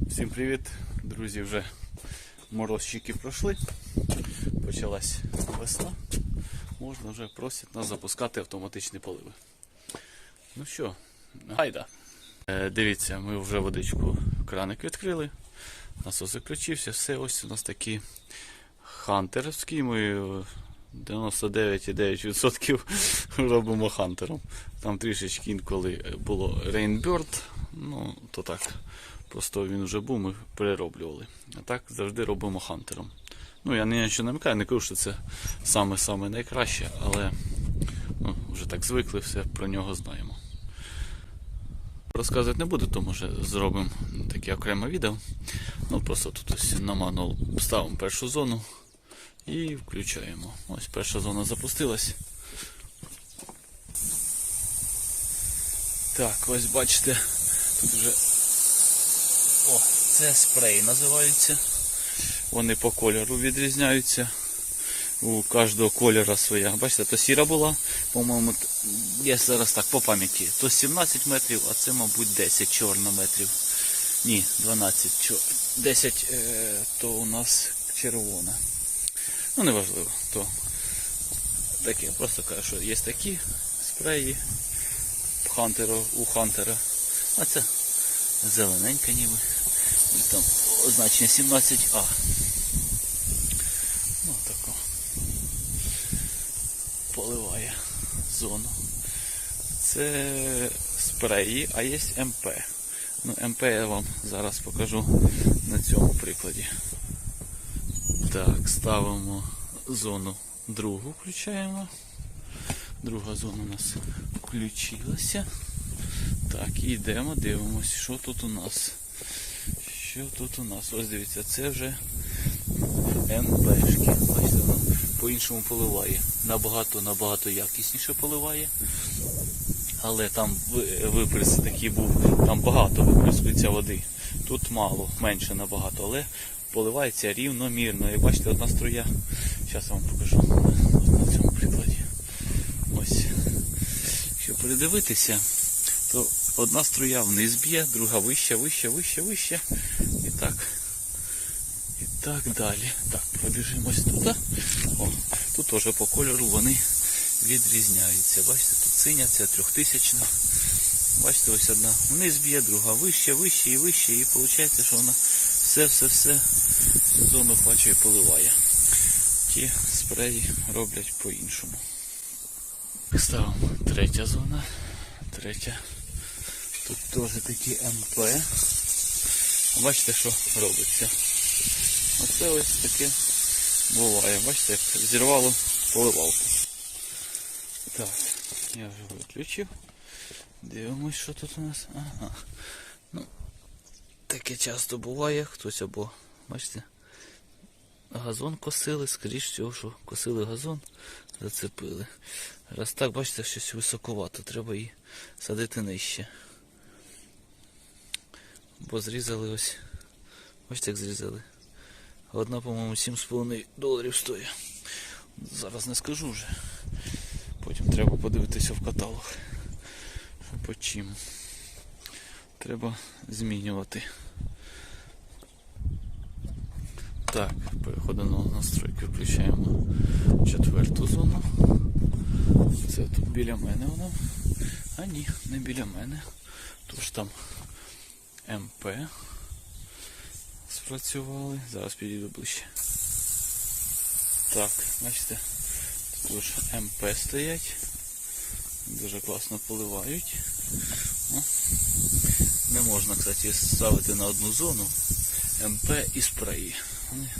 Всім привіт, друзі! Вже морозчики пройшли. Почалась весна. Можна вже просять нас запускати автоматичні поливи. Ну що, гайда. Е, дивіться, ми вже водичку краник відкрили. Насос закричився, все ось у нас такі хантерські. Ми е, 99,9% робимо хантером. Там трішечки інколи було Rainbird, ну то так. Просто він вже був, ми перероблювали. А так завжди робимо хантером. Ну, я на що не намикаю, не кажу, що це саме-саме найкраще, але ну, вже так звикли, все про нього знаємо. Розказувати не буду, тому що зробимо таке окреме відео. Ну, просто тут ось на мануал ставимо першу зону і включаємо. Ось перша зона запустилась. Так, ось бачите, тут вже. О, це спрей називаються. Вони по кольору відрізняються. У кожного кольора своя. Бачите, то сіра була, по-моєму, я зараз так по пам'яті. То 17 метрів, а це, мабуть, 10 чорно метрів. Ні, 12 чор... 10 е, то у нас червона. Ну, неважливо. То таке, просто кажу, що є такі спреї хантера, у хантера. А це зелененька ніби. І там означення 17А. Ну тако. Поливає зону. Це спреї, а є МП. Ну, МП я вам зараз покажу на цьому прикладі. Так, ставимо зону другу, включаємо. Друга зона у нас включилася. Так, і йдемо, дивимось, що тут у нас. Що тут у нас? Ось дивіться, це вже МПшки. Бачите, воно по-іншому поливає. Набагато, набагато якісніше поливає. Але там ви- виприс такий був, там багато виприскується води. Тут мало, менше набагато, але поливається рівномірно. І бачите, одна струя. Зараз я вам покажу на цьому прикладі. Ось. Якщо передивитися, то одна струя вниз б'є, друга вище, вище, вище, вище. І так. І так далі. Так, пробіжимось туди. О, тут теж по кольору вони відрізняються. Бачите, тут синя, це трьохтисячна. Бачите, ось одна вниз б'є, друга вище, вище і вище. І виходить, що вона все-все-все зону охвачує, поливає. Ті спреї роблять по-іншому. Ставимо третя зона. Третя. Тут теж такі МП. Бачите, що робиться. Оце ось таке буває. Бачите, як зірвало поливалку. Так, я вже виключив. Дивимось, що тут у нас. Ага. Ну, таке часто буває, хтось або, бачите, газон косили, скоріш всього, що косили газон, зацепили. Раз так, бачите, щось високовато, треба її садити нижче. Бо зрізали ось. Бачите, як зрізали. Одна, по-моєму, 7,5 доларів стоїть. Зараз не скажу вже. Потім треба подивитися в каталог. По чим. Треба змінювати. Так, переходимо на настройки, включаємо четверту зону. Це тут біля мене вона. А ні, не біля мене. Тож там МП спрацювали. Зараз підійду ближче. Так, бачите, тут ж МП стоять. Дуже класно поливають. Не можна, кстати, ставити на одну зону МП і спреї. Вони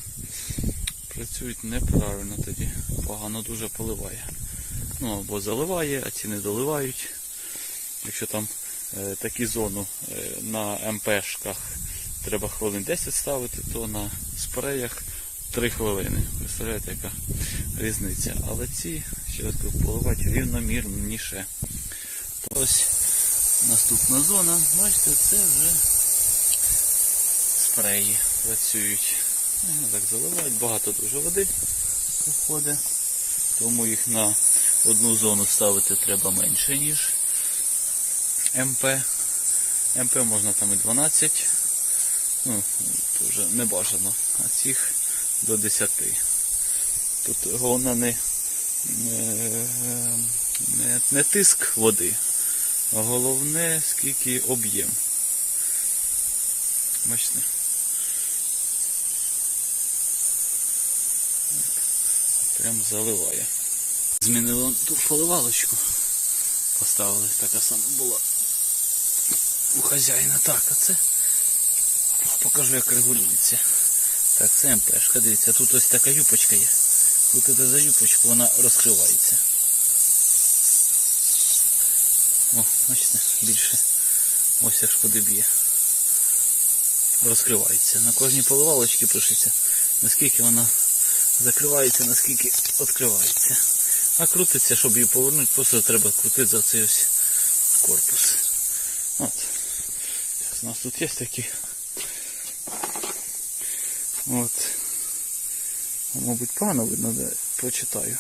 працюють неправильно тоді. Погано дуже поливає. Ну або заливає, а ці не доливають. Якщо там такі зону е, на МПшках треба хвилин 10 ставити, то на спреях 3 хвилини. Представляєте, яка різниця. Але ці ще раз рівномірніше. Ось наступна зона, бачите, це вже спреї працюють. Ну, Так заливають, багато дуже води уходить. Тому їх на одну зону ставити треба менше, ніж МП. МП можна там і 12 Ну, то вже не бажано. А цих до 10. Тут головне не, не, не, тиск води, а головне скільки об'єм. Бачите? Прям заливає. Змінили ту поливалочку. Поставили, така сама була у хазяїна. Так, а це покажу як регулюється. Так, це МПшка, дивіться, тут ось така юпочка є. Крутите за юпочку, вона розкривається. О, бачите, більше ось аж куди б'є. Розкривається. На кожній поливалочці пишеться, наскільки вона закривається, наскільки відкривається. А крутиться, щоб її повернути, просто треба крутити за цей ось корпус. У нас тут є такі. От. Мабуть, погано видно, де почитаю.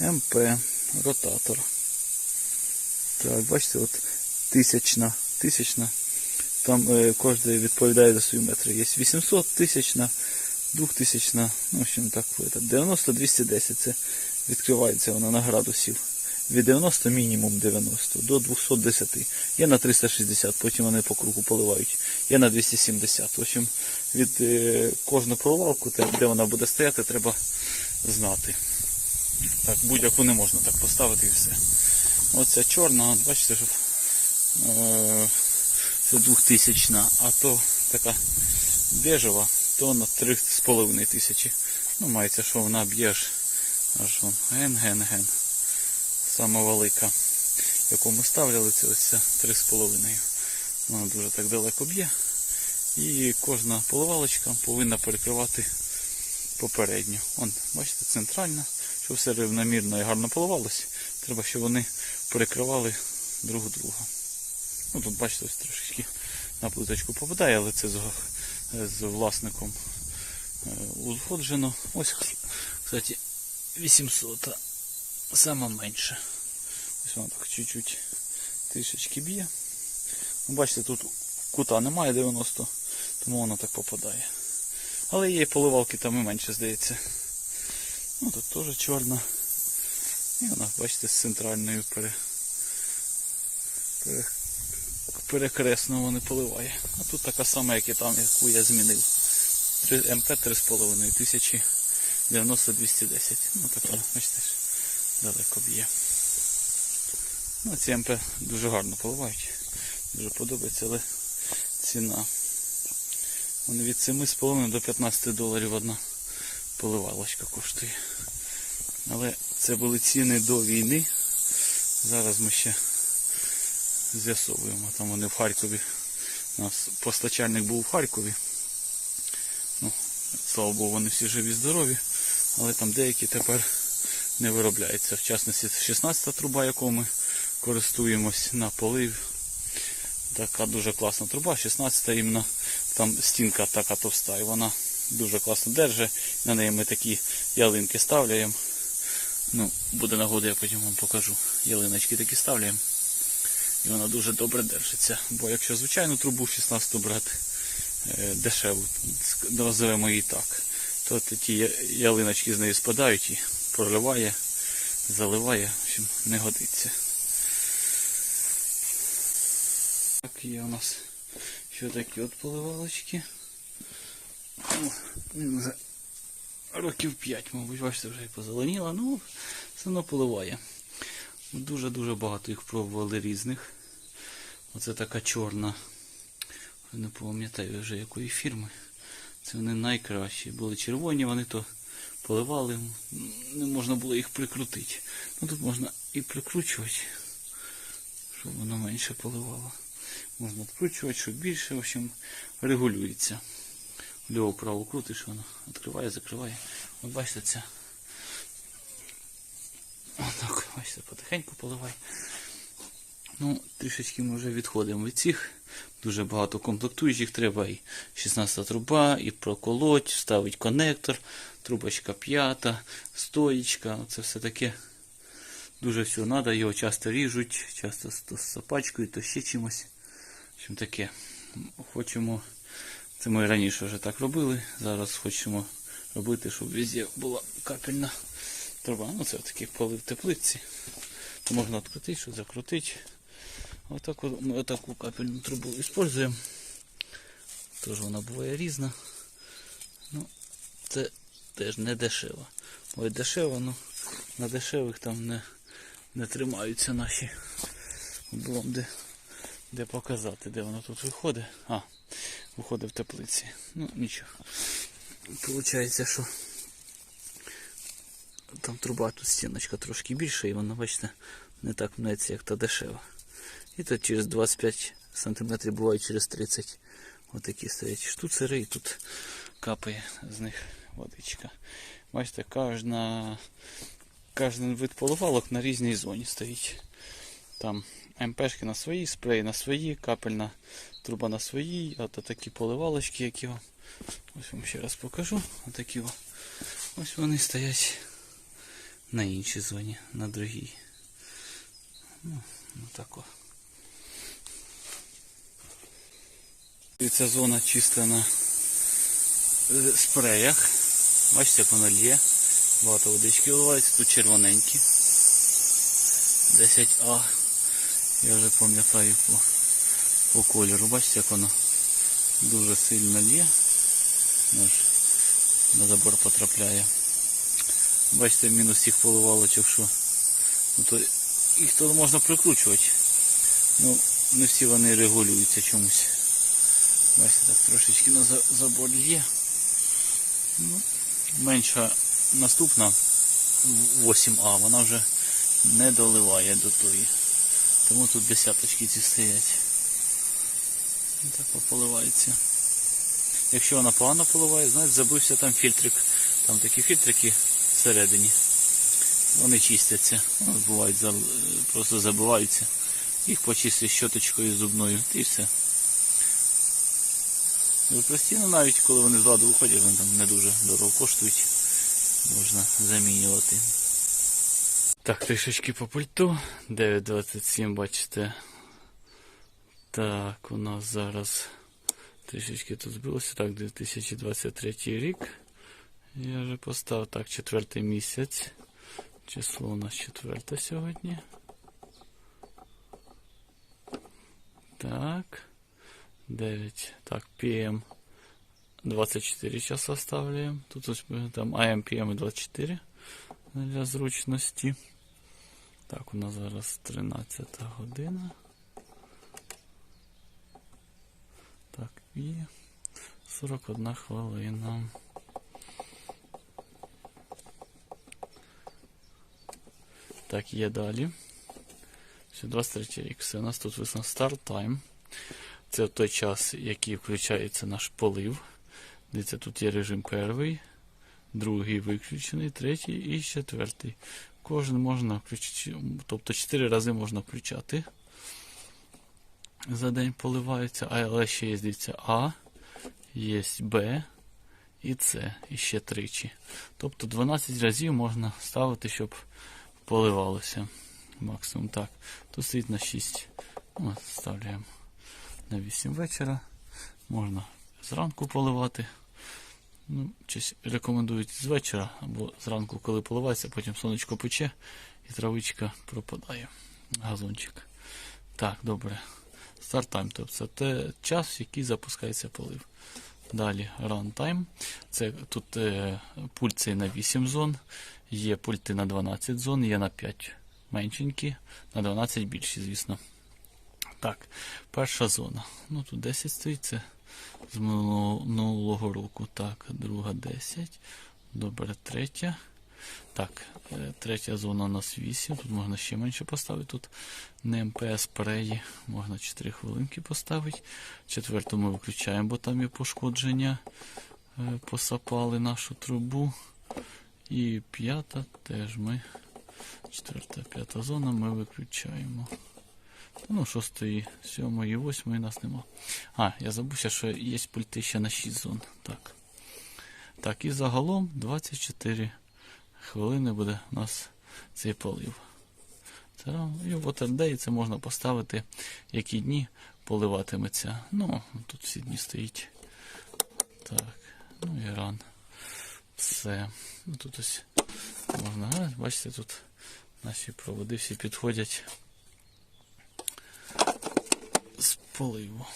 МП, ротатор. Так, бачите, от тисячна, тисячна. Там е, кожен відповідає за свої метри. Є 800, тисячна, 2000, ну, в общем, так, 90-210 це відкривається вона на градусів. Від 90 мінімум 90 до 210. Є на 360, потім вони по кругу поливають. Є на 270. В общем, від е, кожну проливалку, те, де вона буде стояти, треба знати. Так, будь-яку не можна так поставити і все. Оця чорна, бачите, що е, це 2000, а то така бежева, то на 3,5 тисячі. Ну, мається, що вона б'є аж, аж вон, ген-ген-ген. Сама велика, яку ми ставляли, це ось ця 3,5. Вона дуже так далеко б'є. І кожна поливалочка повинна перекривати попередню. Вон, бачите, центральна, щоб все рівномірно і гарно поливалось. Треба, щоб вони перекривали друг друга. Ну тут бачите, ось трошечки на плиточку попадає, але це з, з власником е, узгоджено. Ось, кстати, 800 саме менше. Ось воно так чуть-чуть трішечки б'є. Ну, Бачите, тут кута немає 90, тому воно так попадає. Але є поливалки там і менше, здається. Ну тут теж чорна. І вона, бачите, з центральною пере... Пере... перекресно вони поливає. А тут така сама, як і там, яку я змінив. МП 3,5 тисячі 90-210. Ну така, бачите, далеко б'є. Ну, ці МП дуже гарно поливають. Дуже подобається, але ціна. Вони від 7,5 до 15 доларів одна поливалочка коштує. Але це були ціни до війни. Зараз ми ще з'ясовуємо. Там вони в Харкові. У нас постачальник був в Харкові. Ну, слава Богу, вони всі живі, здорові. Але там деякі тепер не виробляються. В частності 16 труба, яку ми користуємось на полив. Така дуже класна труба, 16 іменно там стінка така товста і вона дуже класно держить. На неї ми такі ялинки ставляємо. Ну, буде нагода, я потім вам покажу. Ялиночки такі ставляємо. І вона дуже добре держиться. Бо якщо звичайну трубу 16 брати е, дешеву, називаємо її так, то ті ялиночки з неї спадають і проливає, заливає, в общем, не годиться. Так, є у нас ще такі от поливалочки. О, він вже років 5, мабуть, бачите, вже і позеленіла, ну, все одно поливає. Дуже-дуже багато їх пробували різних. Оце така чорна. Не пам'ятаю вже якої фірми. Це вони найкращі. Були червоні, вони то поливали, не можна було їх прикрутити. Ну тут можна і прикручувати, щоб воно менше поливало. Можна відкручувати, щоб більше, в общем, регулюється. Ліво право крутиш, воно відкриває, закриває. От бачите, це. Отак, бачите, потихеньку поливай. Ну, трішечки ми вже відходимо від цих. Дуже багато комплектуючих треба. І 16 труба, і проколоть, вставить коннектор, трубочка п'ята, стоїчка. Це все таке. Дуже все треба, його часто ріжуть, часто з- сапачкою, то ще чимось. В общем таке. Хочемо Це ми раніше вже так робили. Зараз хочемо робити, щоб везде була капельна труба. Ну це такий полив теплиці. То можна відкрутити, що закрутити. Отак от ми отаку капельну трубу використовуємо. Тож вона буває різна. Ну, це теж не дешево. Ой, дешево, ну на дешевих там не, не тримаються наші. Було де, де показати, де воно тут виходить. А, виходить в теплиці. Ну, нічого. Получається, що там труба, тут стіночка трошки більша, і вона, бачите, не так мнеться, як та дешева. І тут через 25 см буває через 30 отакі стоять штуцери, і тут капає з них водичка. Бачите, кожна, кожен вид поливалок на різній зоні стоїть. Там МПшки на своїй, спрей на своїй, капельна труба на своїй, а то такі поливалочки, які вам. Ось вам ще раз покажу. Отакі. Ось вони стоять на іншій зоні, на другій. Ну, ну так о. Ця зона чиста на е, спреях. Бачите, як воно лє. Багато водички виливається, тут червоненькі. 10А. Я вже пам'ятаю по, по кольору. Бачите, як воно дуже сильно лє. Аж на забор потрапляє. Бачите, мінус цих поливалочок, що ну, то їх то можна прикручувати. Ну, не всі вони регулюються чомусь. Бачите, так трошечки на за- Ну, менша наступна 8А, вона вже не доливає до тої. Тому тут десяточки ці стоять. Так поливається. Якщо вона погано поливає, знаєте, забився там фільтрик. Там такі фільтрики всередині. Вони чистяться. Ну, бувають, просто забиваються. Їх почистиш щоточкою зубною і все. Ну, Простіно навіть коли вони з ладу виходять, вони там не дуже дорого коштують. Можна замінювати. Так, трішечки по пульту. 9.27, бачите. Так, у нас зараз трішечки тут збилося. Так, 2023 рік. Я вже поставив так, четвертий місяць. Число у нас четверте сьогодні. Так. 9. Так, PM 24 часа оставляем. Тут там AM, PM і 24 для зручності. Так, у нас зараз 13 година. Так, і 41 хвилина. Так, є далі. Все, 23 рік. Все, у нас тут висновок Start Time. Це той час, який включається наш полив. Дивіться, тут є режим перший, другий виключений, третій і четвертий. Кожен можна включити, тобто 4 рази можна включати. За день поливається, але ще є, дивіться, А, є Б і С, і ще тричі. Тобто 12 разів можна ставити, щоб поливалося. Максимум так. Тут стоїть на 6. Ну, ставляємо на 8 вечора. Можна зранку поливати. Ну, рекомендують з вечора або зранку, коли поливається, потім сонечко пече і травичка пропадає. Газончик. Так, добре. Старт-тайм, тобто це те час, в який запускається полив. Далі runtime. Це тут е, пульт цей на 8 зон, є пульти на 12 зон, є на 5 меншенькі, на 12 більші, звісно. Так, перша зона. Ну тут 10 стоїть, це з минулого, року. Так, друга 10. Добре, третя. Так, е, третя зона у нас 8. Тут можна ще менше поставити. Тут не МПС спреї. Можна 4 хвилинки поставити. Четверту ми виключаємо, бо там є пошкодження. Е, Посапали нашу трубу. І п'ята теж ми. Четверта, п'ята зона ми виключаємо. Ну, шостої, сьомої, восьмої нас нема. А, я забувся, що є пульти ще на 6 зон. Так. Так, і загалом 24 хвилини буде у нас цей полив. Це, і в Waterday це можна поставити, які дні поливатиметься. Ну, тут всі дні стоїть. Так, ну і ран. Все. Ну тут ось можна, бачите, тут наші проводи всі підходять з поливу.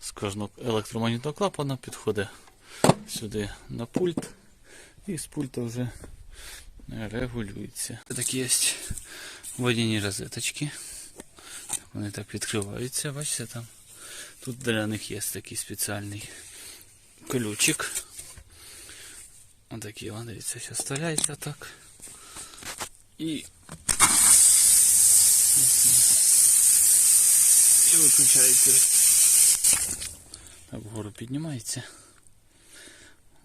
З кожного електромагнітного клапана підходить сюди на пульт. І з пульта вже регулюється. Такі є водяні розеточки. Вони так відкриваються, бачите там. Тут для них є такий спеціальний ключик. Отакий, он, дивіться, що вставляється так. І. І виключається. Так, вгору піднімається.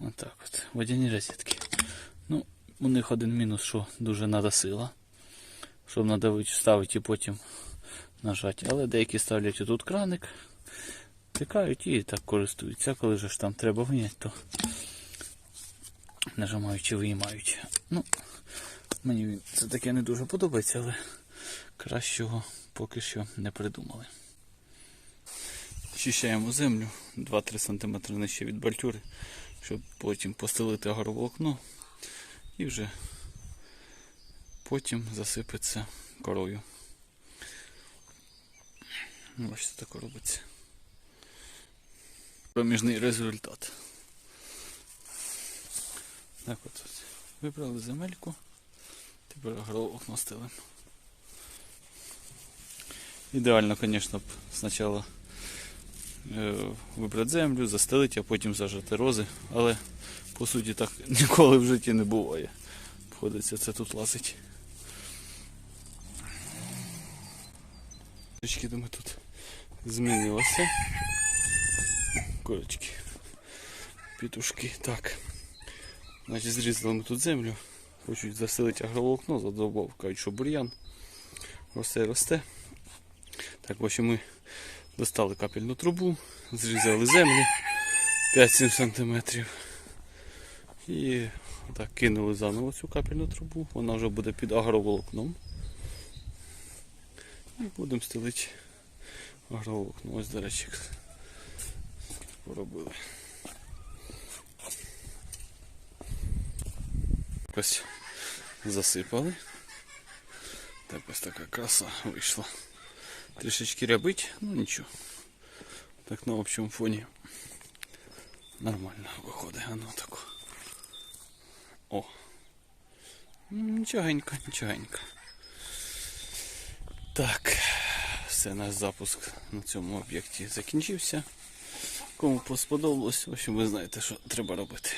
Отак от. Водяні розетки. Ну, у них один мінус, що дуже треба сила. Щоб надавити, ставити і потім нажати. Але деякі ставлять отут краник, тикають і так користуються. Коли ж там треба виняти, то нажимають чи виймають. Ну, мені це таке не дуже подобається, але кращого поки що не придумали. Чищаємо землю 2-3 см нижче від бальтюри, щоб потім постелити агроволокно і вже потім засипеться корою. Ну, Бачите, так робиться. Проміжний результат. Так от. Вибрали земельку. Тепер агроволокно стелимо. Ідеально, звісно, спочатку вибрати землю, застелити, а потім зажати рози. Але по суті так ніколи в житті не буває. Входиться це тут лазить. Трішки думаю, тут змінилося. Курочки. Пітушки. Так. Значить, зрізали ми тут землю. Хочуть заселити агроволокно, задовбав, кажуть, що бур'ян. Росте, росте. Так, в общем, ми достали капельну трубу, зрізали землю 5-7 см. І так кинули заново цю капельну трубу. Вона вже буде під агроволокном. І будемо стелити агроволокно. Ось, до речі, поробили. Ось засипали. Так ось така краса вийшла. Трішечки рябить, ну нічого. Так на общому фоні нормально виходить. Оно тако. О. Нічогенько, нічогенько. Так, все, наш запуск на цьому об'єкті закінчився. Кому сподобалось, в общем, ви знаєте, що треба робити.